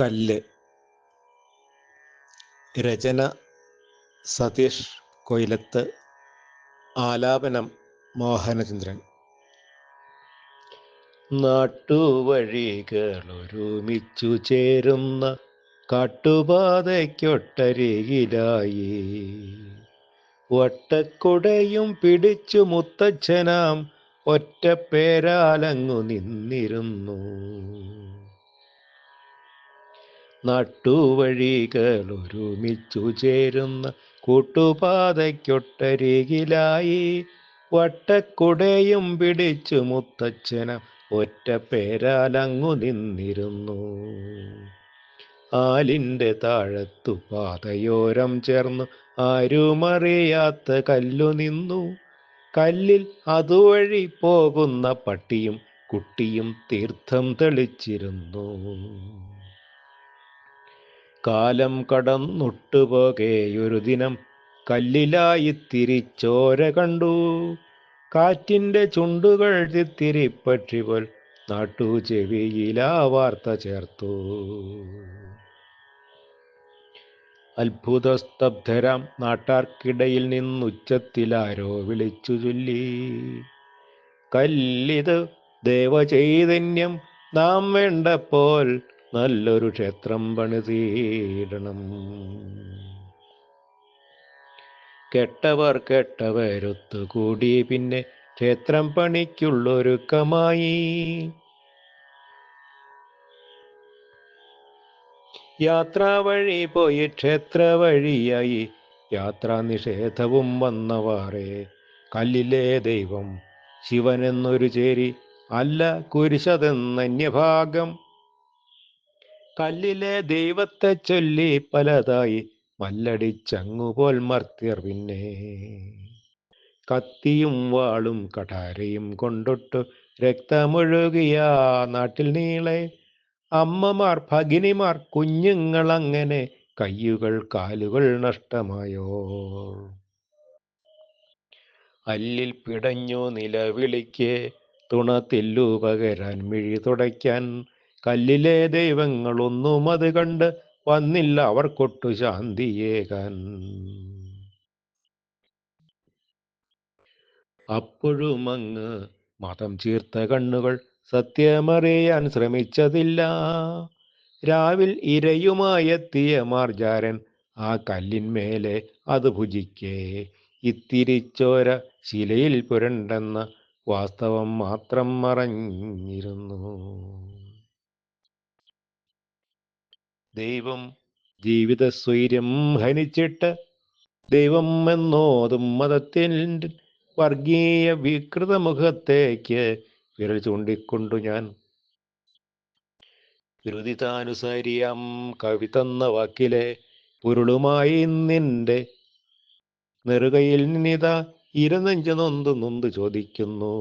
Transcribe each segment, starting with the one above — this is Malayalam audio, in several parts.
കല്ല്. രചന സതീഷ് കൊയിലത്ത് ആലാപനം മോഹനചന്ദ്രൻ. നാട്ടുവഴികളൊരുമിച്ചു ചേരുന്ന കാട്ടുപാതയ്ക്കൊട്ടരികിലായി. വട്ടക്കുടയും പിടിച്ചു മുത്തച്ഛനാം ഒറ്റ പേരാലങ്ങു നിന്നിരുന്നു. നാട്ടുവഴികളൊരുമിച്ചു ചേരുന്ന കൂട്ടുപാതയ്ക്കൊട്ടരികിലായി വട്ടക്കുടയും പിടിച്ചു മുത്തച്ഛന ഒറ്റ പേരാലങ്ങു നിന്നിരുന്നു. ആലിന്റെ താഴത്തു പാതയോരം ചേർന്നു ആരുമറിയാത്ത കല്ലു നിന്നു. കല്ലിൽ അതുവഴി പോകുന്ന പട്ടിയും കുട്ടിയും തീർത്ഥം തെളിച്ചിരുന്നു. കാലം കടന്നൊട്ടുപോകേയൊരു ദിനം കല്ലിലായി തിരിച്ചോര കണ്ടു. കാറ്റിന്റെ ചുണ്ടുകൾ പോൽ നാട്ടു ചെവിയിലാ വാർത്ത ചേർത്തു. അത്ഭുതസ്തബ്ധരാം നാട്ടാർക്കിടയിൽ നിന്നുച്ചത്തിലാരോ വിളിച്ചു ചൊല്ലി. കല്ലിത് ദേവചൈതന്യം നാം വേണ്ടപ്പോൾ നല്ലൊരു ക്ഷേത്രം പണിതീടണം. കെട്ടവർ കെട്ടവരൊത്തുകൂടി പിന്നെ ക്ഷേത്രം പണിക്കുള്ളൊരുക്കമായി. യാത്രാ വഴി പോയി ക്ഷേത്ര വഴിയായി യാത്രാ നിഷേധവും വന്നവാറേ. കല്ലിലെ ദൈവം ശിവനെന്നൊരു ചേരി അല്ല കുരിശതെന്നന്യഭാഗം കല്ലിലെ ദൈവത്തെ ചൊല്ലി പലതായി മല്ലടിച്ചങ്ങുപോൽ മർത്യർ പിന്നെ. കത്തിയും വാളും കടാരയും കൊണ്ടൊട്ടു രക്തമൊഴുകിയ നാട്ടിൽ നീളെ. അമ്മമാർ ഭഗിനിമാർ കുഞ്ഞുങ്ങൾ അങ്ങനെ കയ്യുകൾ കാലുകൾ നഷ്ടമായോ അല്ലിൽ പിടഞ്ഞു നിലവിളിക്കേ തുണ തെല്ലു പകരാൻ മിഴി തുടയ്ക്കാൻ കല്ലിലെ ദൈവങ്ങളൊന്നും അത് കണ്ട് വന്നില്ല അവർക്കൊട്ടു ശാന്തിയേകാൻ. അപ്പോഴും അങ്ങ് മതം ചീർത്ത കണ്ണുകൾ സത്യമറിയാൻ ശ്രമിച്ചതില്ല. രാവിൽ ഇരയുമായെത്തിയ മാർജാരൻ ആ കല്ലിന്മേലെ അത് ഭുജിക്കേ. ഇത്തിരിച്ചോര ശിലയിൽ പുരണ്ടെന്ന വാസ്തവം മാത്രം മറഞ്ഞിരുന്നു. ദൈവം ജീവിത സ്വൈര്യം ഹനിച്ചിട്ട് ദൈവം എന്നോതും മതത്തിന്റെ വർഗീയ വികൃത മുഖത്തേക്ക് വിരൽ ചൂണ്ടിക്കൊണ്ടു ഞാൻ. വിരുദിതാനുസാരിയാം കവി തന്ന വാക്കിലെ പുരുളുമായി നിന്റെ നെറുകയിൽ നിന്നിതാ ഇരുനെഞ്ചു നൊന്ത് നൊന്ത് ചോദിക്കുന്നു.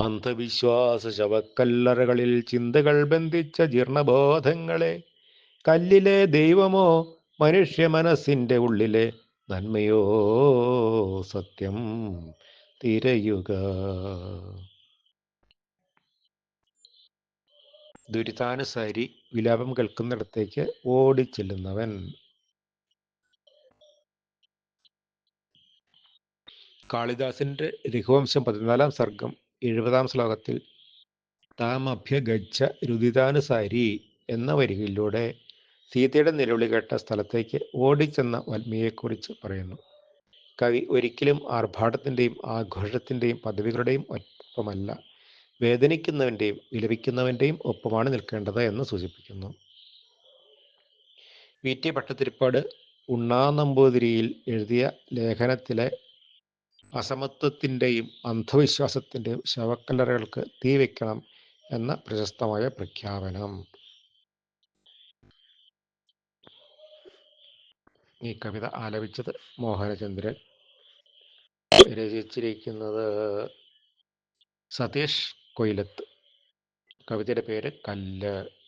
അന്ധവിശ്വാസ ശവക്കല്ലറകളിൽ ചിന്തകൾ ബന്ധിച്ച ജീർണബോധങ്ങളെ കല്ലിലെ ദൈവമോ മനുഷ്യ മനസ്സിന്റെ ഉള്ളിലെ നന്മയോ സത്യം തിരയുക. ദുരിതാനുസാരി വിലാപം കേൾക്കുന്നിടത്തേക്ക് ഓടിച്ചെല്ലുന്നവൻ. കാളിദാസിന്റെ രഘുവംശം പതിനാലാം സർഗം. എഴുപതാം ശ്ലോകത്തിൽ താം അഭ്യഗച്ഛ രുദിതാനുസാരി എന്ന വരികളിലൂടെ സീതയുടെ നിലവിളി കേട്ട സ്ഥലത്തേക്ക് ഓടിച്ചെന്ന വത്മിയെക്കുറിച്ച് പറയുന്നു. കവി ഒരിക്കലും ആർഭാടത്തിന്റെയും ആഘോഷത്തിന്റെയും പദവികളുടെയും ഒപ്പമല്ല. വേദനിക്കുന്നവന്റെയും വിലപിക്കുന്നവന്റെയും ഒപ്പമാണ് നിൽക്കേണ്ടത് എന്ന് സൂചിപ്പിക്കുന്നു. വി ടി ഭട്ടതിരിപ്പാട് ഉണ്ണാ നമ്പൂതിരിയിൽ എഴുതിയ ലേഖനത്തിലെ അസമത്വത്തിന്റെയും അന്ധവിശ്വാസത്തിന്റെയും ശവക്കല്ലറകൾക്ക് തീ വയ്ക്കണം എന്ന പ്രശസ്തമായ പ്രഖ്യാപനം. ഈ കവിത ആലപിച്ചത് മോഹനചന്ദ്രൻ. രചിച്ചിരിക്കുന്നത് സതീഷ് കൊയിലത്ത്. കവിതയുടെ പേര് കല്ല്.